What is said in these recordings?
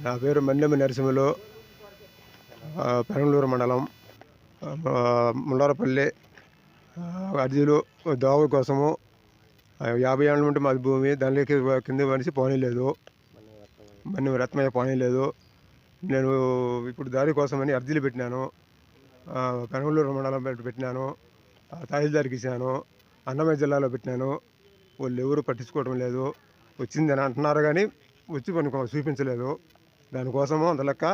నా పేరు మన్నెమ్మ నరసింహులు ఆ, పెరంగళూరు మండలం ముండారపల్లి అర్జీలు దోవ కోసము యాభై ఏళ్ళ నుండి మాది భూమి దానిలోకి కింద మనిషి పోనీ లేదు. మన్ని రత్నయ్య పోనీలేదు నేను ఇప్పుడు దారి కోసమని అర్జీలు పెట్టినాను. ఆ, పెరంగళూరు మండలం పెట్టినాను. ఆ, తహసీల్దార్కి ఇచ్చాను. అన్నమయ్య జిల్లాలో పెట్టినాను. వాళ్ళు ఎవరు పట్టించుకోవడం లేదు. వచ్చిందని అంటున్నారు కానీ వచ్చి కొన్ని చూపించలేదు. దానికోసము అంత లెక్క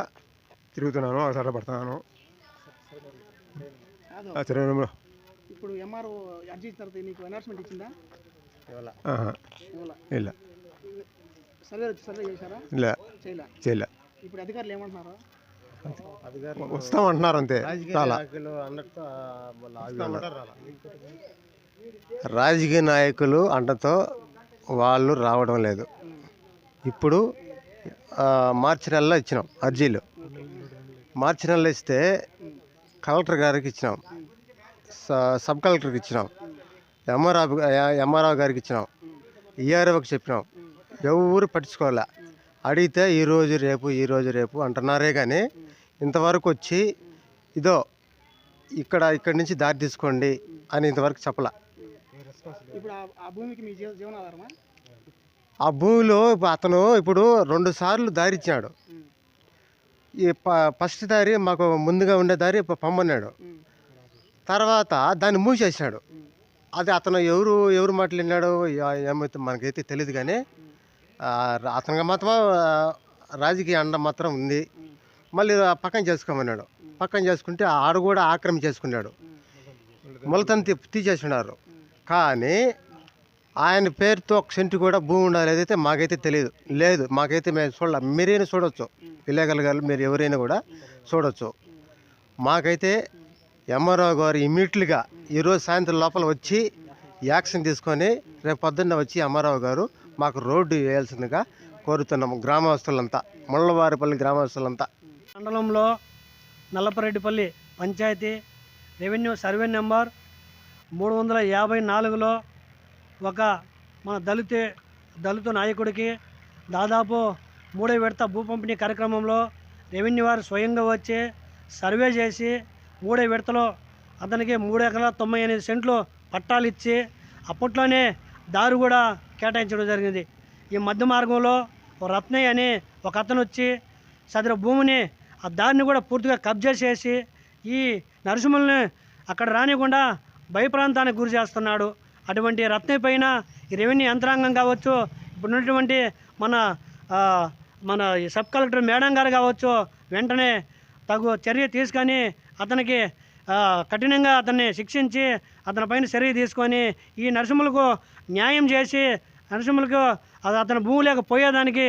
తిరుగుతున్నాను అవసరం పడుతున్నాను ఇప్పుడు ఎంఆర్ఓ అర్జీ తర్వాత నీకు అనౌన్స్మెంట్ ఇచ్చిందా? ఇలా సర్వే సర్వే చేశారా? ఇలా చేయలే. చేయలే. ఇప్పుడు అధికారులు ఏమంటున్నారు? వస్తామంటున్నారు అంతే చాలా రాజకీయ నాయకులు అండతో వాళ్ళు రావడం లేదు. ఇప్పుడు మార్చి నెలలో ఇచ్చినాం అర్జీలు. మార్చి నెలలో ఇస్తే కలెక్టర్ గారికి ఇచ్చినాం. స- సబ్ కలెక్టర్కి ఇచ్చినాం. ఎంఆర్ఆఫ్ ఎంఆర్ఆఫ్ గారికి ఇచ్చినాం. ఈఆర్ఓకి చెప్పినాం. ఎవరు పట్టించుకోలే అడిగితే ఈరోజు రేపు ఈరోజు రేపు అంటున్నారే కానీ ఇంతవరకు వచ్చి ఇదో ఇక్కడ ఇక్కడి నుంచి దారి తీసుకోండి అని ఇంతవరకు చెప్పలా. ఇప్పుడు ఆ- భూమికి మీ జీవనాధారమా? ఆ భూమిలో ఇప్పుడు అతను ఇప్పుడు రెండు సార్లు దారి ఇచ్చాడు ఈ ఫస్ట్ దారి మాకు ముందుగా ఉండే దారి పమ్మన్నాడు తర్వాత దాన్ని మూసేసాడు అది అతను ఎవరు ఎవరు మాట్లాడినాడు ఏమైతే మనకైతే తెలియదు కానీ అతనికి మాత్రం రాజకీయ అండ మాత్రం ఉంది. మళ్ళీ పక్కన చేసుకోమన్నాడు. పక్కన చేసుకుంటే ఆడ కూడా ఆక్రమించేసుకున్నాడు మొలతను తీ తీసేసినారు కానీ ఆయన పేరుతో ఒక సెంటు కూడా భూమి ఉండాలి ఏదైతే మాకైతే తెలియదు. లేదు మాకైతే మేము చూడాలి. మీరైనా చూడొచ్చు. ఇల్లీగల్ గారు మీరు ఎవరైనా కూడా చూడొచ్చు. మాకైతే ఎంఆర్ఓ గారు ఇమ్మీడియట్గా ఈరోజు సాయంత్రం లోపల వచ్చి యాక్షన్ తీసుకొని రేపు పొద్దున్న వచ్చి ఎంఆర్ఓ గారు మాకు రోడ్డు వేయాల్సిందిగా కోరుతున్నాము. గ్రామస్తులంతా ముళ్ళవారిపల్లి గ్రామస్తులంతా. మండలంలో Nallapareddipalli panchayat revenue survey number మూడు వందల యాభై నాలుగులో ఒక మన దళితే దళిత నాయకుడికి దాదాపు మూడో విడత భూ పంపిణీ కార్యక్రమంలో రెవెన్యూ వారు స్వయంగా వచ్చి సర్వే చేసి మూడో విడతలో అతనికి మూడు ఎకరాల తొంభై ఎనిమిది సెంట్లు పట్టాలు ఇచ్చి అప్పట్లోనే దారు కూడా కేటాయించడం జరిగింది. ఈ మధ్య మార్గంలో ఓ రత్నయ్య అని ఒక అతను వచ్చి సదరు భూమిని ఆ దారిని కూడా పూర్తిగా కబ్జా చేసి ఈ నరసింహల్ని అక్కడ రానికుండా భయప్రాంతానికి గురి చేస్తున్నాడు. అటువంటి రత్నయ్య పైన రెవెన్యూ యంత్రాంగం కావచ్చు ఇప్పుడు ఉన్నటువంటి మన మన సబ్ కలెక్టర్ మేడం గారు కావచ్చు వెంటనే తగు చర్య తీసుకొని అతనికి కఠినంగా అతన్ని శిక్షించి అతనిపైన చర్య తీసుకొని ఈ నరసింహులకు న్యాయం చేసి నరసింహులకు అది అతని భూమి లేకపోయేదానికి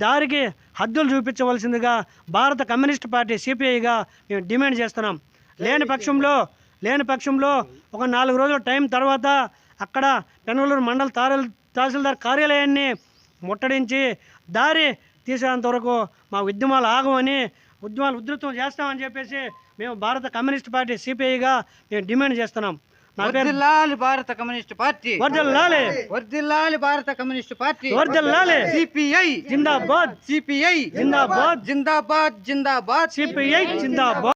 దారికి హద్దులు చూపించవలసిందిగా భారత కమ్యూనిస్ట్ పార్టీ సిపిఐగా మేము డిమాండ్ చేస్తున్నాం. లేని పక్షంలో లేని పక్షంలో ఒక నాలుగు రోజుల టైం తర్వాత అక్కడ పెనగలూరు మండల తారల్ తహసీల్దార్ కార్యాలయాన్ని ముట్టడించి దారి తీసేంత వరకు మా ఉద్యమాలు ఆగమని ఉద్యమాలు ఉధృతం చేస్తామని చెప్పేసి మేము భారత కమ్యూనిస్ట్ పార్టీ సిపిఐగా మేము డిమాండ్ చేస్తున్నాం. వర్ధిల్లాలి భారత కమ్యూనిస్ట్ పార్టీ. వర్ధిల్లాలి భారత కమ్యూనిస్ట్ పార్టీ. సిపిఐ. జిందాబాద్. సిపిఐ. జిందాబాద్. జిందాబాద్. జిందాబాద్. సిపిఐ. జిందాబాద్.